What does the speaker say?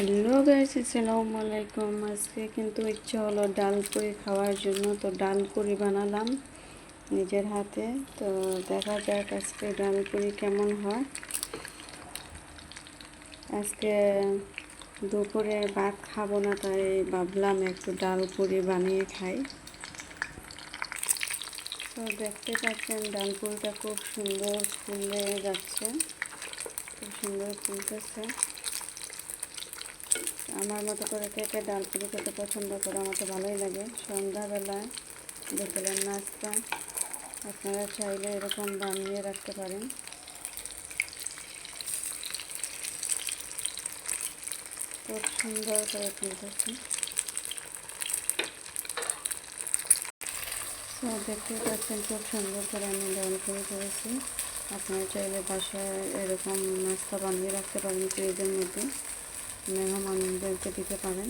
Hello guys, আসসালামু আলাইকুম। আজকে কিন্তু ইচ্ছা হলো ডাল পুরি খাওয়ার জন্য, তো ডাল পুরি বানালাম নিজের হাতে। তো দেখা যাক আজকে ডাল পুরি কেমন হয়। আজকে দুপুরে ভাত খাব না, তাই ভাবলাম একটু ডাল পুরি বানিয়ে খাই। তো দেখতে পাচ্ছেন ডাল পুরিটা খুব সুন্দর ফুলে যাচ্ছে, খুব সুন্দর ফুলতেছে। আমার মতো করে কে কে ডাল পুরি খেতে পছন্দ করে? আমার তো ভালোই লাগে। সন্ধ্যাবেলায় বিকেলের নাস্তা। আপনারা চাইলে এরকম বানিয়ে রাখতে পারেন। খুব সুন্দর করে ফুলতেছে তো দেখতে পাচ্ছেন, খুব সুন্দর করে আমি ডাল পুরি করেছি। আপনারা চাইলে বাসায় এরকম নাস্তা বানিয়ে রাখতে পারেন, ফ্রিজের মধ্যে। মেহমানদেরকে দিতে পারেন।